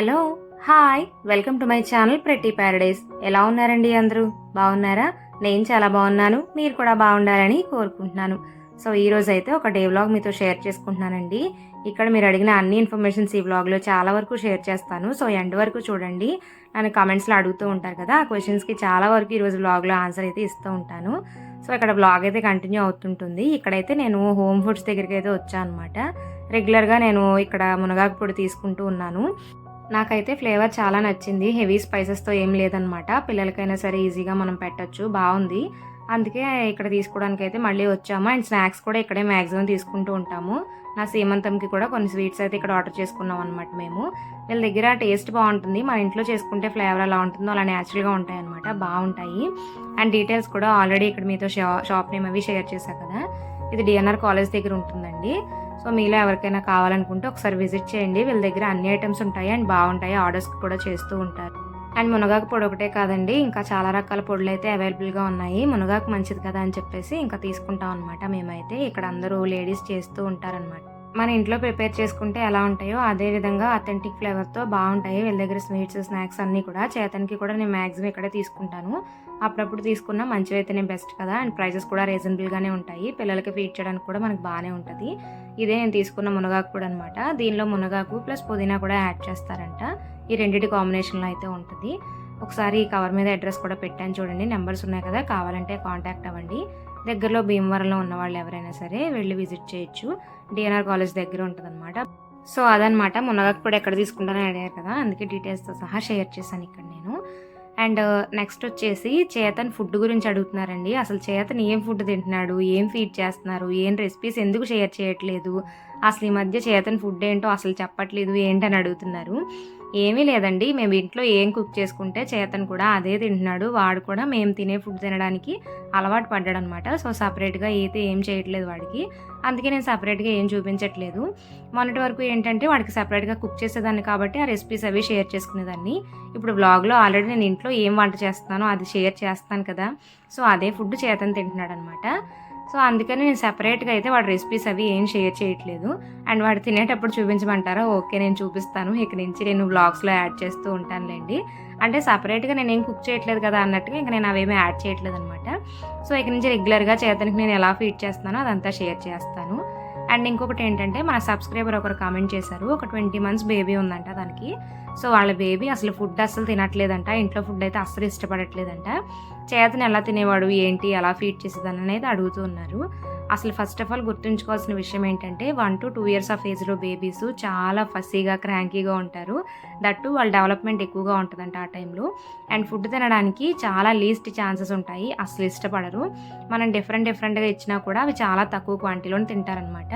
Hello hi welcome to my channel pretty paradise. ఎలా ఉన్నారండి అందరూ? బాగున్నారా? నేను చాలా బాగున్నాను మీరు కూడా బాగుండాలని కోరుకుంటున్నాను. సో ఈ రోజు అయితే ఒక డే వ్లాగ్ మీతో షేర్ చేసుకుంటున్నానండి. ఇక్కడ మీరు అడిగిన అన్ని ఇన్ఫర్మేషన్స్ ఈ వ్లాగ్లో చాలా వరకు షేర్ చేస్తాను. సో ఎండ్ వరకు చూడండి. నన్ను కమెంట్స్లో అడుగుతూ ఉంటారు కదా ఆ క్వశ్చన్స్కి చాలా వరకు ఈరోజు వ్లాగ్లో ఆన్సర్ అయితే ఇస్తూ ఉంటాను. సో ఇక్కడ వ్లాగ్ అయితే కంటిన్యూ అవుతుంటుంది. ఇక్కడైతే నేను హోమ్ ఫుడ్స్ దగ్గరికి అయితే వచ్చాను అనమాట రెగ్యులర్గా నేను ఇక్కడ మునగాకు పొడి తీసుకుంటూ ఉన్నాను. నాకైతే ఫ్లేవర్ చాలా నచ్చింది. హెవీ స్పైసెస్తో ఏం లేదనమాట. పిల్లలకైనా సరే ఈజీగా మనం పెట్టచ్చు. బాగుంది. అందుకే ఇక్కడ తీసుకోవడానికి అయితే మళ్ళీ వచ్చాము. అండ్ స్నాక్స్ కూడా ఇక్కడే మ్యాక్సిమం తీసుకుంటూ ఉంటాము. నా సీమంతంకి కూడా కొన్ని స్వీట్స్ అయితే ఇక్కడ ఆర్డర్ చేసుకున్నాం అనమాట మేము. వీళ్ళ దగ్గర టేస్ట్ బాగుంటుంది. మన ఇంట్లో చేసుకుంటే ఫ్లేవర్ ఎలా ఉంటుందో అలా న్యాచురల్గా ఉంటాయి అనమాట బాగుంటాయి. అండ్ డీటెయిల్స్ కూడా ఆల్రెడీ ఇక్కడ మీతో షా షాప్ నేమ్ అవి షేర్ చేశా కదా. ఇది డిఎన్ఆర్ కాలేజ్ దగ్గర ఉంటుందండి. సో మీలో ఎవరికైనా కావాలనుకుంటే ఒకసారి విజిట్ చేయండి. వీళ్ళ దగ్గర అన్ని ఐటమ్స్ ఉంటాయి అండ్ బాగుంటాయి. ఆర్డర్స్ కూడా చేస్తూ ఉంటారు. అండ్ మునగాకు పొడి ఒకటే కాదండి. ఇంకా చాలా రకాల పొడులు అయితే అవైలబుల్గా ఉన్నాయి. మునగాకు మంచిది కదా అని చెప్పేసి ఇంకా తీసుకుంటాం అనమాట మేమైతే. ఇక్కడ అందరూ లేడీస్ చేస్తూ ఉంటారనమాట మన ఇంట్లో ప్రిపేర్ చేసుకుంటే ఎలా ఉంటాయో అదే విధంగా అథెంటిక్ ఫ్లేవర్తో బాగుంటాయి. వీళ్ళ దగ్గర స్వీట్స్ స్నాక్స్ అన్నీ కూడా చేతనికి కూడా నేను మ్యాక్సిమం ఇక్కడే తీసుకుంటాను. అప్పుడప్పుడు తీసుకున్న మంచివి నేను బెస్ట్ కదా. అండ్ ప్రైజెస్ కూడా రీజనబుల్గానే ఉంటాయి. పిల్లలకి ఫీడ్ చేయడానికి కూడా మనకు బాగానే ఉంటుంది. ఇదే నేను తీసుకున్న మునగాకు కూడా అనమాట దీనిలో మునగాకు ప్లస్ పుదీనా కూడా యాడ్ చేస్తారంట. ఈ రెండింటి కాంబినేషన్లో అయితే ఉంటుంది. ఒకసారి ఈ కవర్ మీద అడ్రస్ కూడా పెట్టాను చూడండి. నెంబర్స్ ఉన్నాయి కదా. కావాలంటే కాంటాక్ట్ అవ్వండి. దగ్గరలో భీమవరంలో ఉన్న వాళ్ళు ఎవరైనా సరే వెళ్ళి విజిట్ చేయొచ్చు. డిఎన్ఆర్ కాలేజ్ దగ్గర ఉంటుందన్నమాట. సో అదనమాట మునగాకు కూడా ఎక్కడ తీసుకుంటానని అడిగారు కదా అందుకే డీటెయిల్స్తో సహా షేర్ చేశాను ఇక్కడ నేను. అండ్ నెక్స్ట్ uh, వచ్చేసి చేతన్ ఫుడ్ గురించి అడుగుతున్నారండి. అసలు చేతన్ ఏం ఫుడ్ తింటున్నాడు ఏం ఫీడ్ చేస్తున్నారు ఏం రెసిపీస్ ఎందుకు షేర్ చేయట్లేదు అసలు ఈ మధ్య చేతన్ ఫుడ్ ఏంటో అసలు చెప్పట్లేదు ఏంటని అడుగుతున్నారు. ఏమీ లేదండి. మేము ఇంట్లో ఏం కుక్ చేసుకుంటే చేతను కూడా అదే తింటున్నాడు. వాడు కూడా మేము తినే ఫుడ్ తినడానికి అలవాటు పడ్డాడు అనమాట సో సపరేట్గా అయితే ఏం చేయట్లేదు వాడికి. అందుకే నేను సపరేట్గా ఏం చూపించట్లేదు. మొన్నటి వరకు ఏంటంటే వాడికి సపరేట్గా కుక్ చేసేదాన్ని కాబట్టి ఆ రెసిపీస్ అవి షేర్ చేసుకునేదాన్ని. ఇప్పుడు వ్లాగ్లో ఆల్రెడీ నేను ఇంట్లో ఏం వంట చేస్తున్నానో అది షేర్ చేస్తాను కదా. సో అదే ఫుడ్ చేతను తింటున్నాడు అనమాట సో అందుకని నేను సెపరేట్గా అయితే వాడి రెసిపీస్ అవి ఏం షేర్ చేయట్లేదు. అండ్ వాడు తినేటప్పుడు చూపించమంటారా? ఓకే నేను చూపిస్తాను. ఇక నుంచి నేను వ్లాగ్స్లో యాడ్ చేస్తూ ఉంటానులేండి. అంటే సపరేట్గా నేను ఏం కుక్ చేయట్లేదు కదా అన్నట్టుగా ఇంకా నేను అవేమీ యాడ్ చేయట్లేదు అనమాట సో ఇక నుంచి రెగ్యులర్గా చేతనికి నేను ఎలా ఫీడ్ చేస్తానో అదంతా షేర్ చేస్తాను. అండ్ ఇంకొకటి ఏంటంటే మన సబ్స్క్రైబర్ ఒకరు కామెంట్ చేశారు. ఒక ట్వంటీ మంత్స్ బేబీ ఉందంట దానికి. సో వాళ్ళ బేబీ అసలు ఫుడ్ అసలు తినట్లేదంట. ఇంట్లో ఫుడ్ అయితే అస్సలు ఇష్టపడట్లేదంట. చేతను ఎలా తినేవాడు ఏంటి ఎలా ఫీడ్ చేసేదని అనేది అడుగుతూ ఉన్నారు. అసలు ఫస్ట్ ఆఫ్ ఆల్ గుర్తుంచుకోవాల్సిన విషయం ఏంటంటే one to two years of ఏజ్లో బేబీస్ చాలా ఫస్సీగా క్రాంకీగా ఉంటారు. దట్టు వాళ్ళ డెవలప్మెంట్ ఎక్కువగా ఉంటుందంట ఆ టైంలో అండ్ ఫుడ్ తినడానికి చాలా లీస్ట్ ఛాన్సెస్ ఉంటాయి. అసలు ఇష్టపడరు. మనం డిఫరెంట్ డిఫరెంట్గా ఇచ్చినా కూడా అవి చాలా తక్కువ క్వాంటిటీలో తింటారనమాట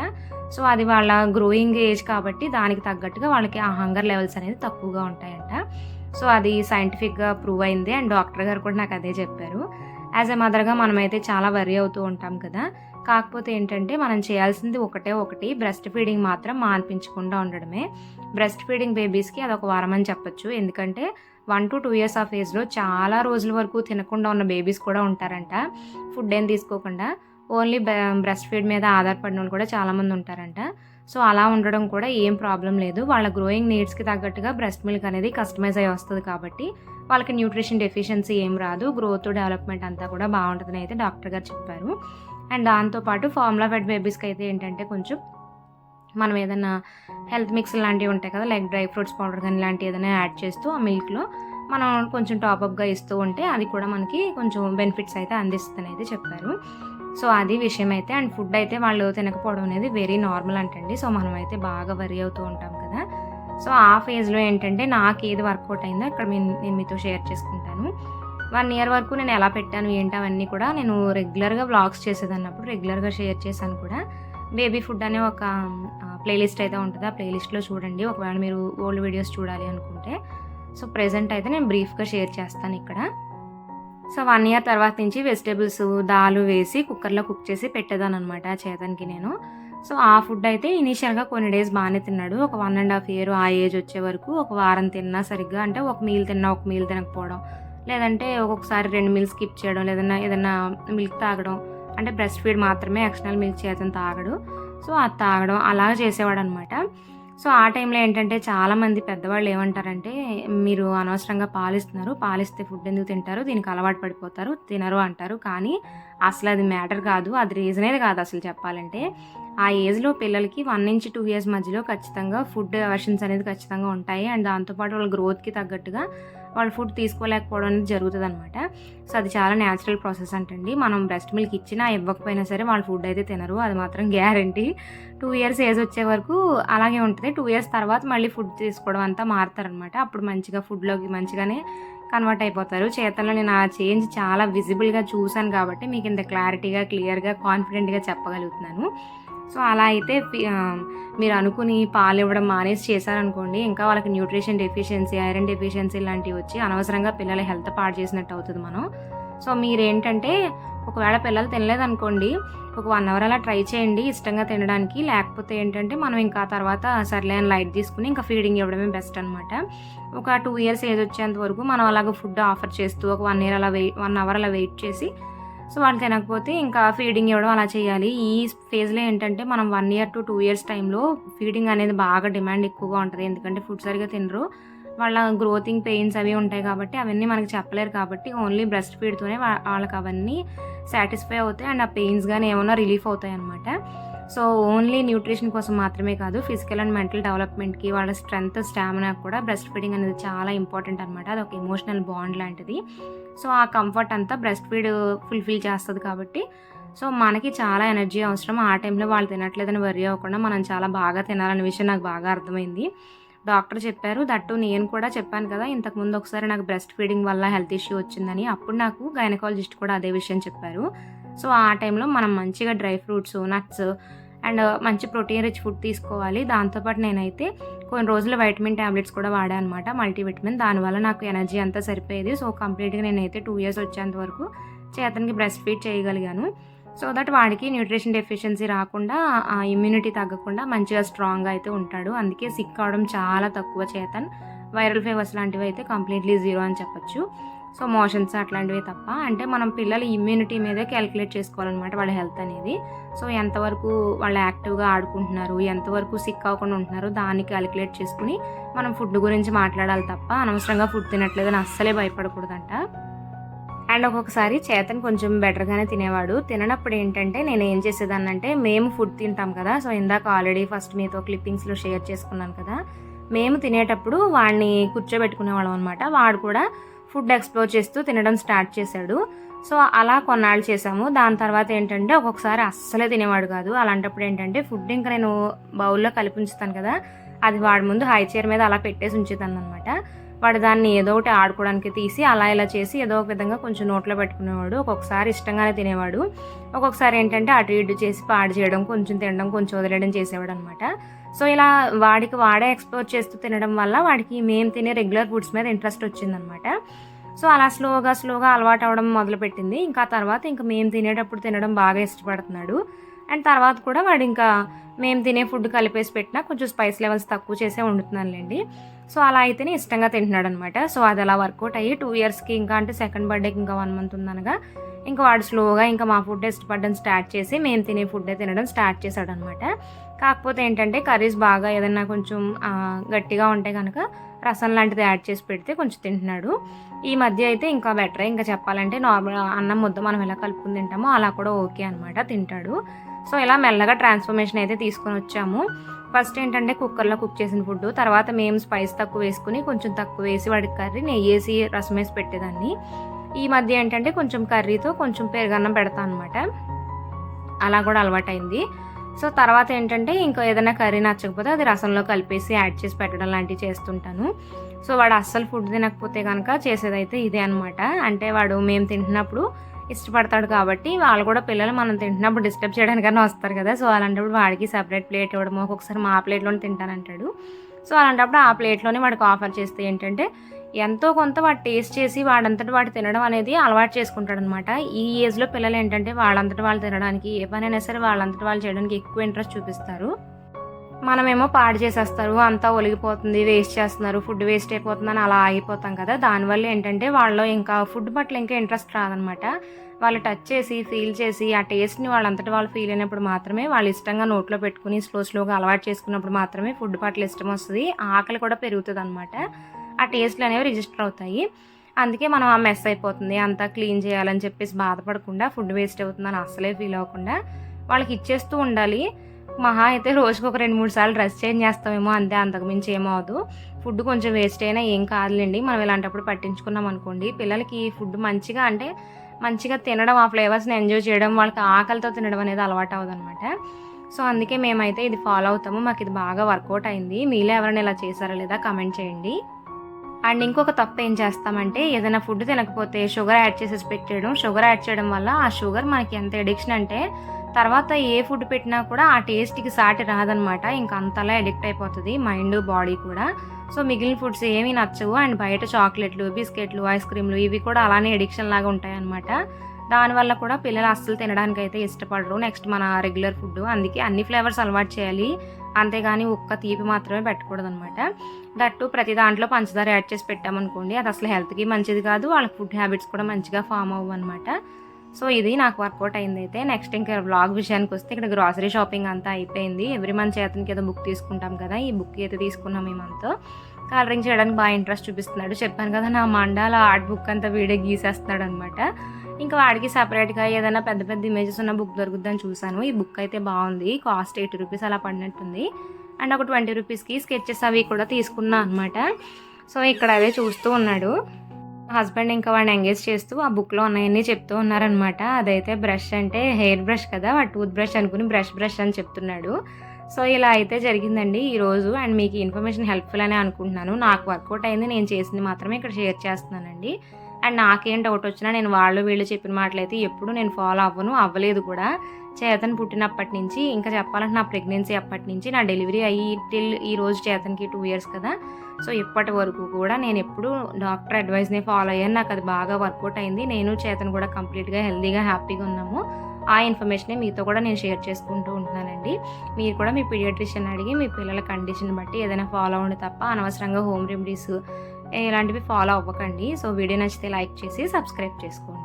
సో అది వాళ్ళ గ్రోయింగ్ ఏజ్ కాబట్టి దానికి తగ్గట్టుగా వాళ్ళకి ఆ హంగర్ లెవెల్స్ అనేది తక్కువ ఎక్కువగా ఉంటాయంట. సో అది సైంటిఫిక్గా ప్రూవ్ అయింది. అండ్ డాక్టర్ గారు కూడా నాకు అదే చెప్పారు. యాజ్ ఎ మదర్గా మనమైతే చాలా వరీ అవుతూ ఉంటాం కదా. కాకపోతే ఏంటంటే మనం చేయాల్సింది ఒకటే ఒకటి బ్రెస్ట్ ఫీడింగ్ మాత్రం మాన్పించకుండా ఉండడమే. బ్రెస్ట్ ఫీడింగ్ బేబీస్కి అదొక వారం అని చెప్పొచ్చు. ఎందుకంటే one to two years of ఏజ్లో చాలా రోజుల వరకు తినకుండా ఉన్న బేబీస్ కూడా ఉంటారంట. ఫుడ్ ఏం తీసుకోకుండా. ఓన్లీ బ్రెస్ట్ ఫీడ్ మీద ఆధారపడిన వాళ్ళు కూడా చాలామంది ఉంటారంట. సో అలా ఉండడం కూడా ఏం ప్రాబ్లం లేదు. వాళ్ళ గ్రోయింగ్ నీడ్స్కి తగ్గట్టుగా బ్రెస్ట్ మిల్క్ అనేది కస్టమైజ్ అయ్యి వస్తుంది కాబట్టి వాళ్ళకి న్యూట్రిషన్ డెఫిషియన్సీ ఏం రాదు. గ్రోత్ డెవలప్మెంట్ అంతా కూడా బాగుంటుందని అయితే డాక్టర్ గారు చెప్పారు. అండ్ దాంతోపాటు ఫార్ములా ఫెడ్ బేబీస్కి అయితే ఏంటంటే కొంచెం మనం ఏదైనా హెల్త్ మిక్స్ లాంటివి ఉంటాయి కదా లైక్ డ్రై ఫ్రూట్స్ పౌడర్ కానీ ఇలాంటివి ఏదైనా యాడ్ చేస్తూ ఆ మిల్క్లో మనం కొంచెం టాపప్గా ఇస్తూ ఉంటే అది కూడా మనకి కొంచెం బెనిఫిట్స్ అయితే అందిస్తుంది అయితే చెప్పారు. సో అది విషయం అయితే అండ్ ఫుడ్ అయితే వాళ్ళు తినకపోవడం అనేది వెరీ నార్మల్ అంటండి. సో మనం అయితే బాగా వరి అవుతూ ఉంటాం కదా. సో ఆ ఫేజ్లో ఏంటంటే నాకు ఏది వర్కౌట్ అయిందో ఇక్కడ నేను మీతో షేర్ చేసుకుంటాను. వన్ ఇయర్ వరకు నేను ఎలా పెట్టాను ఏంటి అవన్నీ కూడా నేను రెగ్యులర్గా వ్లాగ్స్ చేసేదన్నప్పుడు రెగ్యులర్గా షేర్ చేశాను కూడా. బేబీ ఫుడ్ అనే ఒక ప్లేలిస్ట్ అయితే ఉంటుంది. ఆ ప్లేలిస్ట్లో చూడండి. ఒకవేళ మీరు ఓల్డ్ వీడియోస్ చూడాలి అనుకుంటే. సో ప్రెజెంట్ అయితే నేను బ్రీఫ్గా షేర్ చేస్తాను ఇక్కడ. సో వన్ ఇయర్ తర్వాత నుంచి వెజిటేబుల్స్ దాలు వేసి కుక్కర్లో కుక్ చేసి పెట్టేదాను అనమాట చేతనికి నేను. సో ఆ ఫుడ్ అయితే ఇనీషియల్గా కొన్ని డేస్ బాగానే తిన్నాడు. ఒక వన్ అండ్ హాఫ్ ఇయర్ ఆ ఏజ్ వచ్చే వరకు ఒక వారం తిన్నా సరిగ్గా. అంటే ఒక మీల్ తిన్నా ఒక మీల్ తినకపోవడం. లేదంటే ఒక్కొక్కసారి రెండు మిల్క్ స్కిప్ చేయడం లేదన్నా ఏదన్నా మిల్క్ తాగడం. అంటే బ్రెస్ట్ ఫీడ్ మాత్రమే ఎక్స్టర్నల్ మిల్క్ చేతను తాగడు. సో అది తాగడం అలాగ చేసేవాడు అనమాట సో ఆ టైంలో ఏంటంటే చాలామంది పెద్దవాళ్ళు ఏమంటారంటే మీరు అనవసరంగా పాలిస్తున్నారు పాలిస్తే ఫుడ్ ఎందుకు తింటారు? దీనికి అలవాటు పడిపోతారు తినరు అంటారు. కానీ అసలు అది మ్యాటర్ కాదు అది రీజనేది కాదు అసలు చెప్పాలంటే. ఆ ఏజ్లో పిల్లలకి వన్ నుంచి టూ ఇయర్స్ మధ్యలో ఖచ్చితంగా ఫుడ్ అవర్షన్స్ అనేది ఖచ్చితంగా ఉంటాయి. అండ్ దాంతోపాటు వాళ్ళ గ్రోత్కి తగ్గట్టుగా వాళ్ళు ఫుడ్ తీసుకోలేకపోవడం అనేది జరుగుతుంది అనమాట సో అది చాలా న్యాచురల్ ప్రాసెస్ అంటండి. మనం బ్రెస్ట్ మిల్క్ ఇచ్చినా ఇవ్వకపోయినా సరే వాళ్ళు ఫుడ్ అయితే తినరు. అది మాత్రం గ్యారంటీ టూ ఇయర్స్ ఏజ్ వచ్చే వరకు అలాగే ఉంటుంది. టూ ఇయర్స్ తర్వాత మళ్ళీ ఫుడ్ తీసుకోవడం అంతా మారుతారనమాట అప్పుడు మంచిగా ఫుడ్లోకి మంచిగానే కన్వర్ట్ అయిపోతారు. చేతల్లో నేను ఆ చేంజ్ చాలా విజిబుల్గా చూశాను కాబట్టి మీకు ఇంత క్లారిటీగా క్లియర్గా కాన్ఫిడెంట్గా చెప్పగలుగుతున్నాను. సో అలా అయితే మీరు అనుకుని పాలు ఇవ్వడం మానేసి చేశారనుకోండి ఇంకా వాళ్ళకి న్యూట్రిషన్ డెఫిషియన్సీ ఐరన్ డెఫిషియన్సీ లాంటివి వచ్చి అనవసరంగా పిల్లల హెల్త్ పాడు చేసినట్టు అవుతుంది మనం. సో మీరేంటంటే ఒకవేళ పిల్లలు తినలేదనుకోండి ఒక వన్ అవర్ అలా ట్రై చేయండి ఇష్టంగా తినడానికి. లేకపోతే ఏంటంటే మనం ఇంకా తర్వాత సర్లే అని లైట్ తీసుకుని ఇంకా ఫీడింగ్ ఇవ్వడమే బెస్ట్ అనమాట ఒక టూ ఇయర్స్ ఏజ్ వచ్చేంత వరకు మనం అలాగ ఫుడ్ ఆఫర్ చేస్తూ ఒక వన్ ఇయర్ అలా వెయిట్ వన్ అవర్ అలా వెయిట్ చేసి సో వాళ్ళు తినకపోతే ఇంకా ఫీడింగ్ ఇవ్వడం అలా చేయాలి. ఈ ఫేజ్లో ఏంటంటే మనం one year to two years టైంలో ఫీడింగ్ అనేది బాగా డిమాండ్ ఎక్కువగా ఉంటుంది. ఎందుకంటే ఫుడ్ సరిగా తినరు. వాళ్ళ గ్రోతింగ్ పెయిన్స్ అవి ఉంటాయి కాబట్టి అవన్నీ మనకి చెప్పలేరు కాబట్టి ఓన్లీ బ్రెస్ట్ ఫీడ్తోనే వాళ్ళకి అవన్నీ సాటిస్ఫై అవుతాయి. అండ్ ఆ పెయిన్స్ కానీ ఏమైనా రిలీఫ్ అవుతాయి అనమాట సో ఓన్లీ న్యూట్రిషన్ కోసం మాత్రమే కాదు ఫిజికల్ అండ్ మెంటల్ డెవలప్మెంట్కి వాళ్ళ స్ట్రెంగ్త్ స్టామినా కూడా బ్రెస్ట్ ఫీడింగ్ అనేది చాలా ఇంపార్టెంట్ అనమాట అది ఒక ఎమోషనల్ బాండ్ లాంటిది. సో ఆ కంఫర్ట్ అంతా బ్రెస్ట్ ఫీడ్ ఫుల్ఫిల్ చేస్తుంది కాబట్టి. సో మనకి చాలా ఎనర్జీ అవసరం. ఆ టైంలో వాళ్ళు తినట్లేదని వరి అవ్వకుండా మనం చాలా బాగా తినాలనే విషయం నాకు బాగా అర్థమైంది. డాక్టర్ చెప్పారు దట్టు నేను కూడా చెప్పాను కదా ఇంతకుముందు ఒకసారి నాకు బ్రెస్ట్ ఫీడింగ్ వల్ల హెల్త్ ఇష్యూ వచ్చిందని. అప్పుడు నాకు గైనకాలజిస్ట్ కూడా అదే విషయం చెప్పారు. సో ఆ టైంలో మనం మంచిగా డ్రై ఫ్రూట్స్ నట్స్ అండ్ మంచి ప్రోటీన్ రిచ్ ఫుడ్ తీసుకోవాలి. దాంతోపాటు నేనైతే కొన్ని రోజులు వైటమిన్ ట్యాబ్లెట్స్ కూడా వాడాను అనమాట మల్టీవిటమిన్. దానివల్ల నాకు ఎనర్జీ అంతా సరిపోయేది. సో కంప్లీట్గా నేనైతే టూ ఇయర్స్ వచ్చేంత వరకు చేతనికి బ్రెస్ట్ ఫీడ్ చేయగలిగాను. సో దట్ వాడికి న్యూట్రిషన్ డెఫిషియన్సీ రాకుండా ఆ ఇమ్యూనిటీ తగ్గకుండా మంచిగా స్ట్రాంగ్గా అయితే ఉంటాడు. అందుకే సిక్ అవడం చాలా తక్కువ చేతన్. వైరల్ ఫీవర్స్ లాంటివి అయితే కంప్లీట్లీ జీరో అని చెప్పచ్చు. సో మోషన్స్ అట్లాంటివి తప్ప అంటే మనం పిల్లల ఇమ్యూనిటీ మీదే క్యాలిక్యులేట్ చేసుకోవాలన్నమాట వాళ్ళ హెల్త్ అనేది. సో ఎంతవరకు వాళ్ళు యాక్టివ్గా ఆడుకుంటున్నారు ఎంతవరకు సిక్ అవ్వకుండా ఉంటున్నారు దాన్ని క్యాలిక్యులేట్ చేసుకుని మనం ఫుడ్ గురించి మాట్లాడాలి తప్ప అనవసరంగా ఫుడ్ తినట్లేదని అస్సలే భయపడకూడదంట. అండ్ ఒక్కొక్కసారి చేతన్ కొంచెం బెటర్గానే తినేవాడు. తిననప్పుడు ఏంటంటే నేను ఏం చేసేదాన్నంటే మేము ఫుడ్ తింటాం కదా సో ఇందాక ఆల్రెడీ ఫస్ట్ మీతో క్లిప్పింగ్స్లో షేర్ చేసుకున్నాను కదా మేము తినేటప్పుడు వాడిని కూర్చోబెట్టుకునేవాళ్ళం అనమాట వాడు కూడా ఫుడ్ ఎక్స్ప్లోర్ చేస్తూ తినడం స్టార్ట్ చేశాడు. సో అలా కొన్నాళ్ళు చేసాము దాని తర్వాత ఏంటంటే ఒక్కొక్కసారి అస్సలే తినేవాడు కాదు. అలాంటప్పుడు ఏంటంటే ఫుడ్ ఇంకా నేను బౌల్లో కలిపి ఉంచుతాను కదా అది వాడి ముందు హై చైర్ మీద అలా పెట్టేసి ఉంచుతాను అనమాట వాడు దాన్ని ఏదో ఒకటి ఆడుకోవడానికి తీసి అలా ఇలా చేసి ఏదో ఒక విధంగా కొంచెం నోట్లో పెట్టుకునేవాడు. ఒక్కొక్కసారి ఇష్టంగానే తినేవాడు. ఒక్కొక్కసారి ఏంటంటే అటు ఇటు చేసి పాడు చేయడం కొంచెం తినడం కొంచెం వదిలేయడం చేసేవాడు అనమాట సో ఇలా వాడికి వాడే ఎక్స్ప్లోర్ చేస్తూ తినడం వల్ల వాడికి మేము తినే రెగ్యులర్ ఫుడ్స్ మీద ఇంట్రెస్ట్ వచ్చిందనమాట. సో అలా స్లోగా స్లోగా అలవాటు అవడం మొదలుపెట్టింది. ఇంకా తర్వాత ఇంకా మేము తినేటప్పుడు తినడం బాగా ఇష్టపడుతున్నాడు. అండ్ తర్వాత కూడా వాడు ఇంకా మేము తినే ఫుడ్ కలిపేసి పెట్టినా కొంచెం స్పైస్ లెవెల్స్ తక్కువ చేసే వండుతున్నానులేండి. సో అలా అయితేనే ఇష్టంగా తింటున్నాడు అనమాట సో అది అలా వర్కౌట్ అయ్యి టూ ఇయర్స్కి ఇంకా అంటే సెకండ్ బర్త్డేకి ఇంకా వన్ మంత్ ఉందనగా ఇంకా వాడు స్లోగా ఇంకా మా ఫుడ్ ఇష్టపడడం స్టార్ట్ చేసి మేము తినే ఫుడ్డే తినడం స్టార్ట్ చేశాడు అనమాట కాకపోతే ఏంటంటే కర్రీస్ బాగా ఏదైనా కొంచెం గట్టిగా ఉంటే కనుక రసం లాంటిది యాడ్ చేసి పెడితే కొంచెం తింటున్నాడు. ఈ మధ్య అయితే ఇంకా బెటర్. ఇంకా చెప్పాలంటే నార్మల్ అన్నం ముద్ద మనం ఎలా కలుపుకుని తింటామో అలా కూడా ఓకే అనమాట తింటాడు. సో ఇలా మెల్లగా ట్రాన్స్ఫర్మేషన్ అయితే తీసుకొని వచ్చాము. ఫస్ట్ ఏంటంటే కుక్కర్లో కుక్ చేసిన ఫుడ్ తర్వాత మేము స్పైస్ తక్కువ వేసుకుని కొంచెం తక్కువ వేసి వాడికి కర్రీ నెయ్యి వేసి రసం వేసి పెట్టేదాన్ని. ఈ మధ్య ఏంటంటే కొంచెం కర్రీతో కొంచెం పెరుగన్నం పెడతాను అనమాట అలా కూడా అలవాటైంది. సో తర్వాత ఏంటంటే ఇంకా ఏదైనా కర్రీ నచ్చకపోతే అది రసంలో కలిపేసి యాడ్ చేసి పెట్టడం లాంటివి చేస్తుంటాను. సో వాడు అస్సలు ఫుడ్ తినకపోతే కనుక చేసేదైతే ఇదే అనమాట అంటే వాడు మేము తింటున్నప్పుడు ఇష్టపడతాడు కాబట్టి వాళ్ళు కూడా పిల్లలు మనం తింటున్నప్పుడు డిస్టర్బ్ చేయడానికన్నా వస్తారు కదా. సో అలాంటప్పుడు వాడికి సపరేట్ ప్లేట్ ఇవ్వడము ఒక్కొక్కసారి మా ప్లేట్లోనే తింటానంటాడు. సో అలాంటప్పుడు ఆ ప్లేట్లోనే వాడికి ఆఫర్ చేస్తే ఏంటంటే ఎంతో కొంత వాడు టేస్ట్ చేసి వాడంతటి వాడు తినడం అనేది అలవాటు చేసుకుంటాడు అనమాట ఈ ఏజ్లో పిల్లలు ఏంటంటే వాళ్ళంతటి వాళ్ళు తినడానికి ఏ పనైనా సరే వాళ్ళంతటి వాళ్ళు చేయడానికి ఎక్కువ ఇంట్రెస్ట్ చూపిస్తారు. మనమేమో పాడు చేసేస్తారు అంతా ఒలిగిపోతుంది వేస్ట్ చేస్తున్నారు ఫుడ్ వేస్ట్ అయిపోతుందని అలా ఆగిపోతాం కదా. దానివల్ల ఏంటంటే వాళ్ళు ఇంకా ఫుడ్ పట్ల ఇంకా ఇంట్రెస్ట్ రాదనమాట. వాళ్ళు టచ్ చేసి ఫీల్ చేసి ఆ టేస్ట్ని వాళ్ళంతటి వాళ్ళు ఫీల్ అయినప్పుడు మాత్రమే వాళ్ళు ఇష్టంగా నోట్లో పెట్టుకుని స్లో స్లోగా అలవాటు చేసుకున్నప్పుడు మాత్రమే ఫుడ్ పట్ల ఇష్టం వస్తుంది. ఆకలి కూడా పెరుగుతుంది అనమాట ఆ టేస్ట్లు అనేవి రిజిస్టర్ అవుతాయి. అందుకే మనం ఆ మెస్ అయిపోతుంది. అంతా క్లీన్ చేయాలని చెప్పేసి బాధపడకుండా ఫుడ్ వేస్ట్ అవుతుందని అస్సలే ఫీల్ అవ్వకుండా వాళ్ళకి ఇచ్చేస్తూ ఉండాలి. మహా అయితే రోజుకి ఒక రెండు మూడు సార్లు డ్రెస్ చేంజ్ చేస్తామేమో అంతే అంతకు మించి ఫుడ్ కొంచెం వేస్ట్ అయినా ఏం కాదులేండి. మనం ఇలాంటప్పుడు పట్టించుకున్నాం అనుకోండి పిల్లలకి ఫుడ్ మంచిగా అంటే మంచిగా తినడం ఆ ఫ్లేవర్స్ని ఎంజాయ్ చేయడం వాళ్ళకి ఆకలితో తినడం అనేది అలవాటు అవ్వదనమాట సో అందుకే మేమైతే ఇది ఫాలో అవుతాము. మాకు ఇది బాగా వర్కౌట్ అయింది. మీలో ఎవరైనా ఇలా చేశారా లేదా కమెంట్ చేయండి. అండ్ ఇంకొక తప్పు ఏం చేస్తామంటే ఏదైనా ఫుడ్ తినకపోతే షుగర్ యాడ్ చేసేసి పెట్టేయడం. షుగర్ యాడ్ చేయడం వల్ల ఆ షుగర్ మనకి ఎంత ఎడిక్షన్ అంటే తర్వాత ఏ ఫుడ్ పెట్టినా కూడా ఆ టేస్ట్కి సాటి రాదనమాట. ఇంకా అంతలా ఎడిక్ట్ అయిపోతుంది మైండ్ బాడీ కూడా. సో మిగిలిన ఫుడ్స్ ఏమీ నచ్చవు. అండ్ బయట చాక్లెట్లు బిస్కెట్లు ఐస్ క్రీమ్లు ఇవి కూడా అలానే ఎడిక్షన్ లాగా ఉంటాయన్నమాట. దానివల్ల కూడా పిల్లలు అస్సలు తినడానికి అయితే ఇష్టపడరు. నెక్స్ట్ మన రెగ్యులర్ ఫుడ్ అందుకే అన్ని ఫ్లేవర్స్ అలవాటు చేయాలి. అంతేగాని ఒక్క తీపి మాత్రమే పెట్టకూడదు అనమాట దట్టు ప్రతి దాంట్లో పంచదార యాడ్ చేసి పెట్టామనుకోండి అది అసలు హెల్త్కి మంచిది కాదు. వాళ్ళ ఫుడ్ హ్యాబిట్స్ కూడా మంచిగా ఫామ్ అవ్వు అనమాట సో ఇది నాకు వర్కౌట్ అయింది అయితే నెక్స్ట్ ఇంకా వ్లాగ్ విషయానికి వస్తే ఇక్కడ గ్రాసరీ షాపింగ్ అంతా అయిపోయింది. ఎవ్రీ మంత్ చేతనికి ఏదో బుక్ తీసుకుంటాం కదా ఈ బుక్ అయితే తీసుకున్నాం ఈ మంత్. కలరింగ్ చేయడానికి బాగా ఇంట్రెస్ట్ చూపిస్తున్నాడు. చెప్పాను కదా నా మండాల ఆర్ట్ బుక్ అంతా వీడియో గీసేస్తున్నాడు అనమాట ఇంకా వాడికి సపరేట్గా ఏదైనా పెద్ద పెద్ద ఇమేజెస్ ఉన్న బుక్ దొరుకుద్దని చూశాను. ఈ బుక్ అయితే బాగుంది. కాస్ట్ ఎయిటీ రూపీస్ అలా పడినట్టుంది. అండ్ ఒక ట్వంటీ రూపీస్కి స్కెచెస్ అవి కూడా తీసుకున్నా అనమాట సో ఇక్కడ అదే చూస్తూ ఉన్నాడు. హస్బెండ్ ఇంకా వాడిని ఎంగేజ్ చేస్తూ ఆ బుక్లో ఉన్నాయన్నీ చెప్తూ ఉన్నారనమాట అదైతే బ్రష్ అంటే హెయిర్ బ్రష్ కదా వాడు టూత్ బ్రష్ అనుకుని బ్రష్ బ్రష్ అని చెప్తున్నాడు. సో ఇలా అయితే జరిగిందండి ఈరోజు అండ్ మీకు ఇన్ఫర్మేషన్ హెల్ప్ఫుల్ అనే అనుకుంటున్నాను. నాకు వర్కౌట్ అయింది. నేను చేసింది మాత్రమే ఇక్కడ షేర్ చేస్తున్నానండి. అండ్ నాకేం డౌట్ వచ్చినా నేను వాళ్ళు వీళ్ళు చెప్పిన మాటలైతే ఎప్పుడు నేను ఫాలో అవ్వను అవ్వలేదు కూడా. చేతన్ పుట్టినప్పటి నుంచి ఇంకా చెప్పాలంటే నా ప్రెగ్నెన్సీ అప్పటి నుంచి నా డెలివరీ అయ్యి టిల్ ఈ రోజు చేతన్కి టూ ఇయర్స్ కదా. సో ఇప్పటి వరకు కూడా నేను ఎప్పుడు డాక్టర్ అడ్వైస్ని ఫాలో అయ్యాను. నాకు అది బాగా వర్కౌట్ అయింది. నేను చేతన్ కూడా కంప్లీట్గా హెల్తీగా హ్యాపీగా ఉన్నాము. ఆ ఇన్ఫర్మేషనే మీతో కూడా నేను షేర్ చేసుకుంటూ ఉంటున్నానండి. మీరు కూడా మీ పీడియాట్రిషియన్ అడిగి మీ పిల్లల కండిషన్ బట్టి ఏదైనా ఫాలో అవ్వండి తప్ప అనవసరంగా హోమ్ రెమెడీస్ ఇలాంటివి ఫాలో అవ్వకండి. సో వీడియో నచ్చితే లైక్ చేసి సబ్స్క్రైబ్ చేసుకోండి.